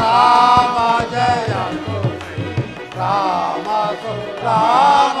राम जय राम राम राम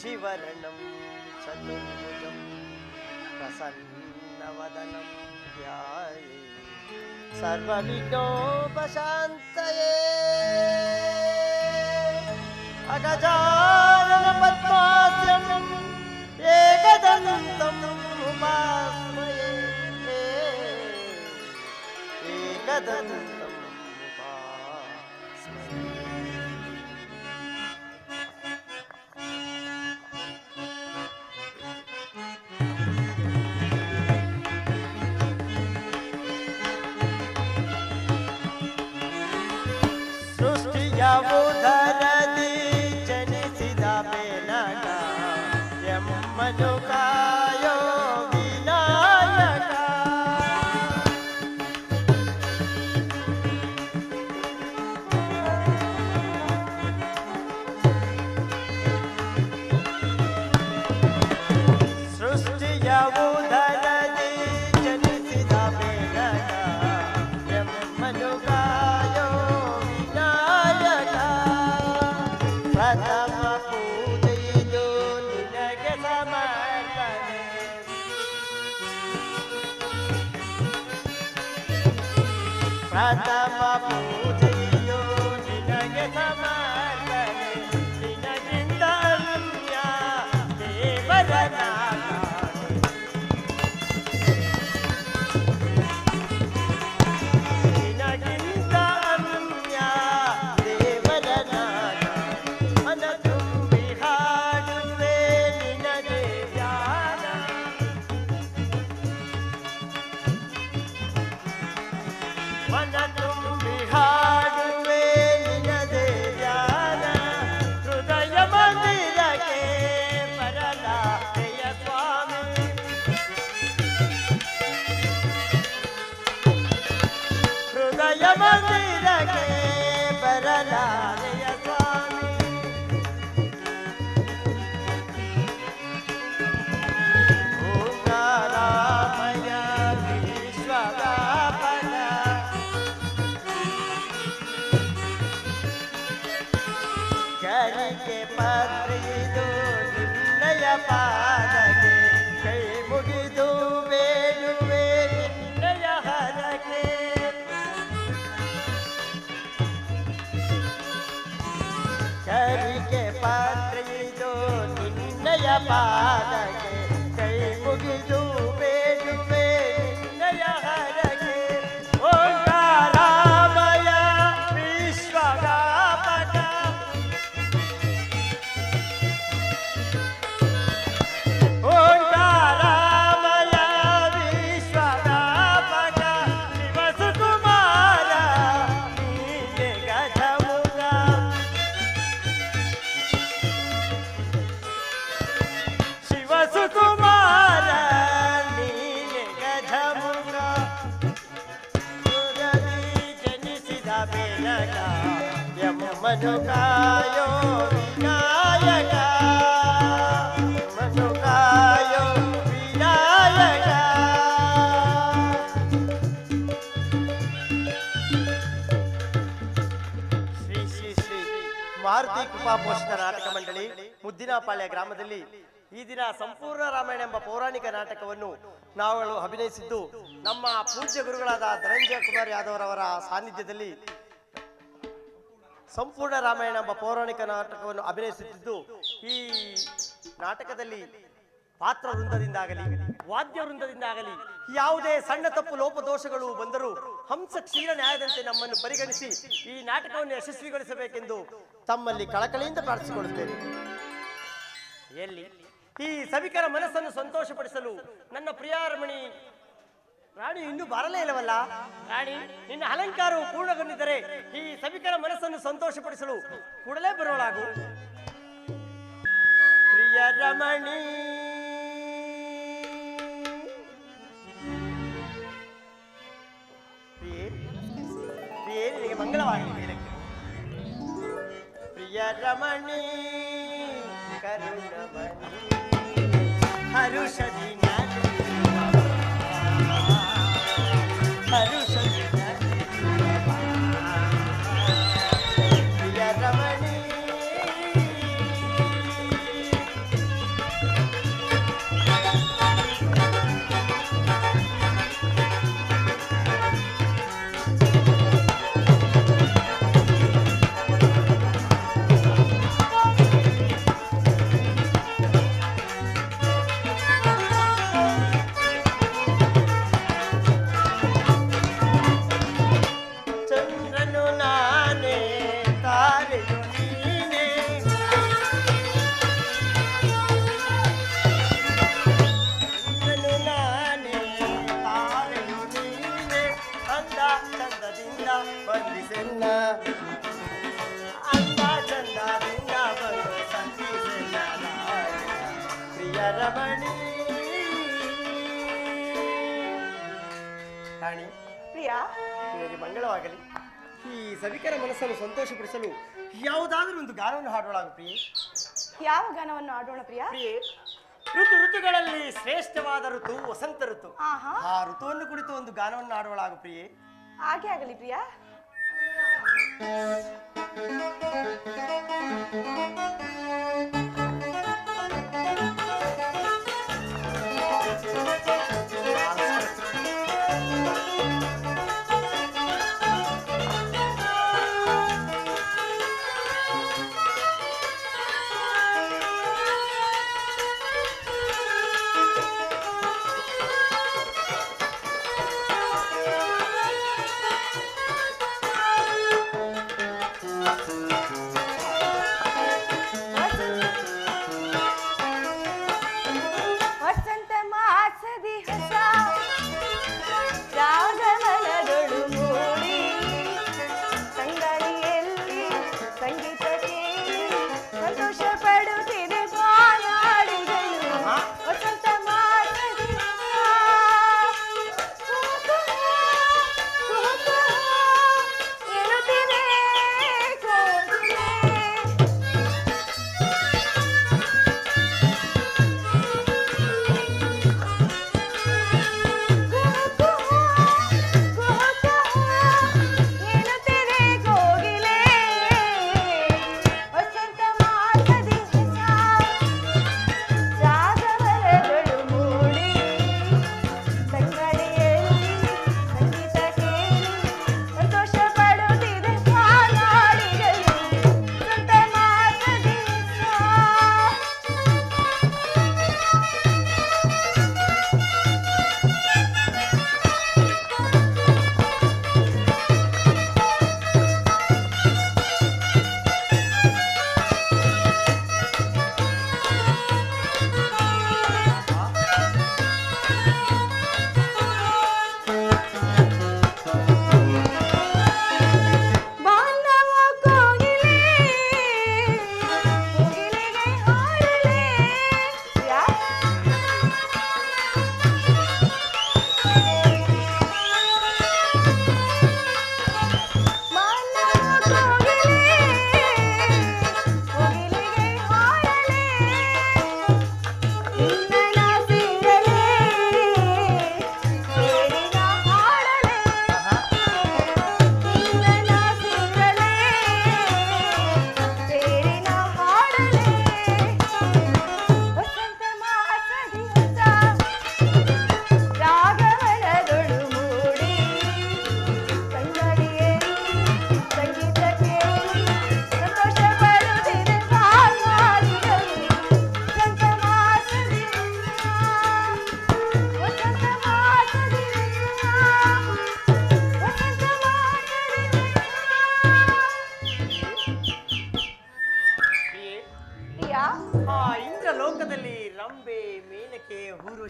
जिवर्णं चतुर्भुजं प्रसन्नवदनं ध्याये सर्वविनोपशांसये उपास्मये। एकदनुकदधनम् no cara. आता बापू ಪೋಷಿತ ನಾಟಕ ಮಂಡಳಿ ಮುದ್ದಿನಪಾಳ್ಯ ಗ್ರಾಮದಲ್ಲಿ ಈ ದಿನ ಸಂಪೂರ್ಣ ರಾಮಾಯಣ ಎಂಬ ಪೌರಾಣಿಕ ನಾಟಕವನ್ನು ನಾವುಗಳು ಅಭಿನಯಿಸಿದ್ದು ನಮ್ಮ ಪೂಜ್ಯ ಗುರುಗಳಾದ ಧನಂಜಯ ಕುಮಾರ್ ಯಾದವ್ ಸಾನ್ನಿಧ್ಯದಲ್ಲಿ ಸಂಪೂರ್ಣ ರಾಮಾಯಣ ಎಂಬ ಪೌರಾಣಿಕ ನಾಟಕವನ್ನು ಅಭಿನಯಿಸುತ್ತಿದ್ದು, ಈ ನಾಟಕದಲ್ಲಿ ಪಾತ್ರ ವೃಂದದಿಂದಾಗಲಿ, ವಾದ್ಯ ವೃಂದದಿಂದಾಗಲಿ, ಯಾವುದೇ ಸಣ್ಣ ತಪ್ಪು ಲೋಪದೋಷಗಳು ಬಂದರೂ ಹಂಸ ಕ್ಷೀರ ನ್ಯಾಯದಂತೆ ನಮ್ಮನ್ನು ಪರಿಗಣಿಸಿ ಈ ನಾಟಕವನ್ನು ಯಶಸ್ವಿಗೊಳಿಸಬೇಕೆಂದು ತಮ್ಮಲ್ಲಿ ಕಳಕಳಿಯಿಂದ ಪ್ರಾರ್ಥಿಸಿಕೊಳ್ಳುತ್ತೇನೆ. ಎಲ್ಲಿ? ಈ ಸಭಿಕರ ಮನಸ್ಸನ್ನು ಸಂತೋಷಪಡಿಸಲು ನನ್ನ ಪ್ರಿಯಾರಮಣಿ ರಾಣಿ, ಇನ್ನೂ ಬರಲೇ ಇಲ್ಲವಲ್ಲ? ರಾಣಿ, ನಿನ್ನ ಅಲಂಕಾರವು ಪೂರ್ಣಗೊಂಡಿದ್ದರೆ ಈ ಸಭಿಕರ ಮನಸ್ಸನ್ನು ಸಂತೋಷಪಡಿಸಲು ಕೂಡಲೇ ಬರೋಳಾಗು ಪ್ರಿಯ ರಮಣಿ ಪ್ರಿಯೆ ಮಂಗಳವಾಗಲಿ. ಪ್ರಿಯ ರಮಣಿ, ಕರುಣಮಣಿ ಹರುಷದಿ ಮನಸ್ಸನ್ನು ಸಂತೋಷಪಡಿಸಲು ಯಾವುದಾದ್ರೂ ಒಂದು ಗಾನವನ್ನು ಹಾಡೋಣ ಪ್ರಿಯ? ಯಾವ ಗಾನವನ್ನು ಹಾಡೋಣ ಪ್ರಿಯ? ಋತು ಋತುಗಳಲ್ಲಿ ಶ್ರೇಷ್ಠವಾದ ಋತು ವಸಂತ ಋತು. ಆ ಋತುವನ್ನು ಕುರಿತು ಒಂದು ಗಾನವನ್ನು ಹಾಡೋಳಾಗ ಪ್ರಿಯ. ಹಾಗೆ ಆಗಲಿ ಪ್ರಿಯ.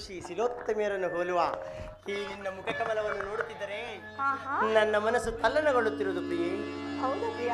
ಋಷಿ ಶಿಲೋತ್ತಮಿಯರನ್ನು ಹೋಲುವ ಈ ನಿನ್ನ ಮುಖ ಕಮಲವನ್ನು ನೋಡುತ್ತಿದ್ದರೆ ನನ್ನ ಮನಸ್ಸು ತಲ್ಲನಗೊಳ್ಳುತ್ತಿರುವುದು ಪ್ರಿಯೆ. ಹೌದು ಪ್ರಿಯ?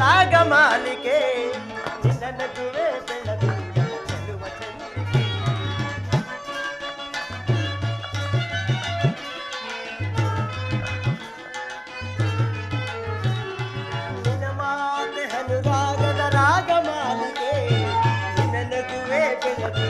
ರಾಗಮಾಲಿಕೆ ನಗುವೆ ಬೆಳದು ಚೆಲುವ ಚೆಲುವಿಗೆ ನಿನಮಾತೆ ಅನುರಾಗದ ರಾಗಮಾಲಿಕೆ ನಿನ್ನ ನಗುವೆ ಬೆಳದು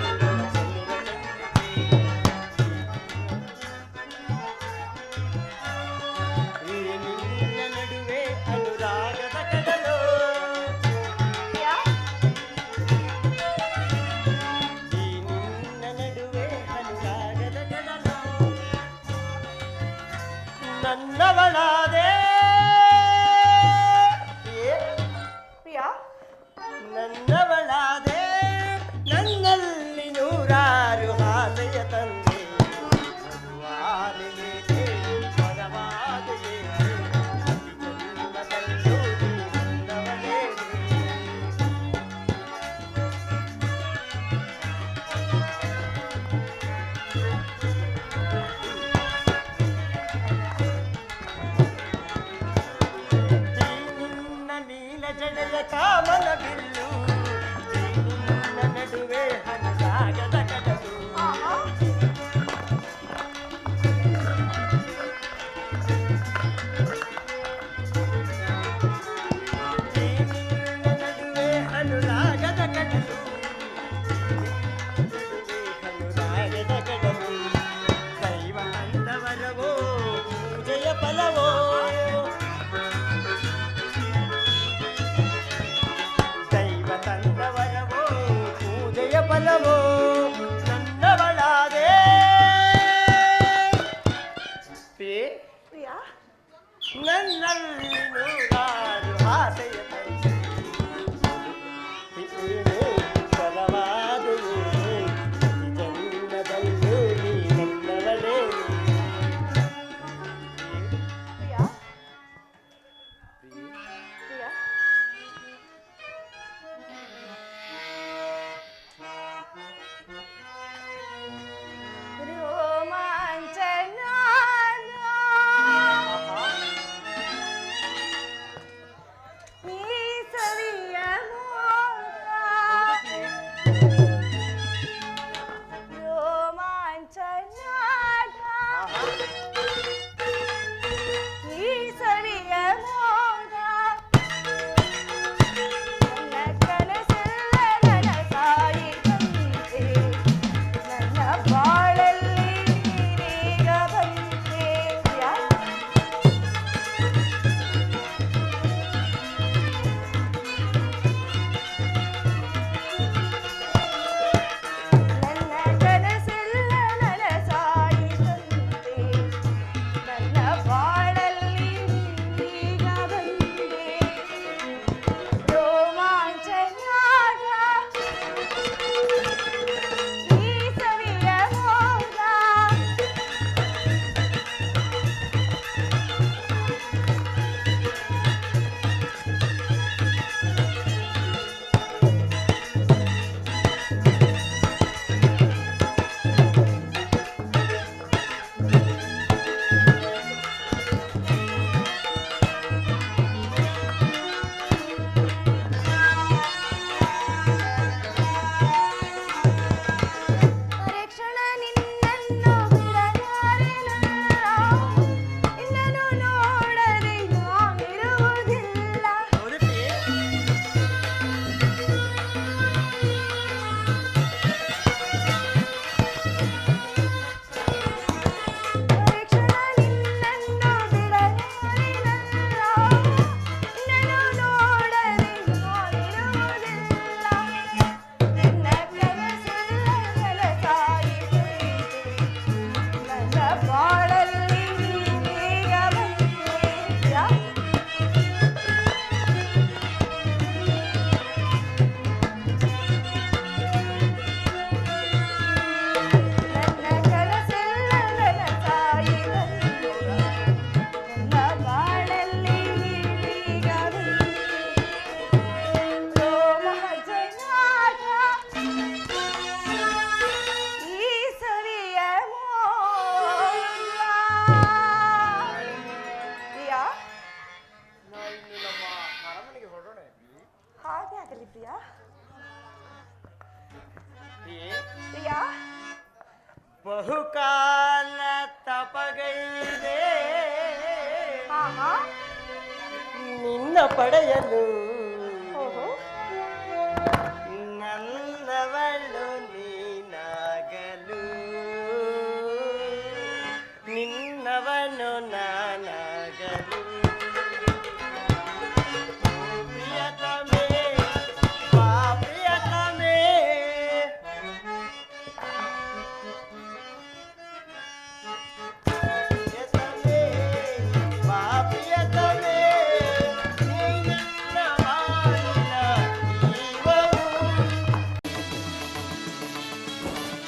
la.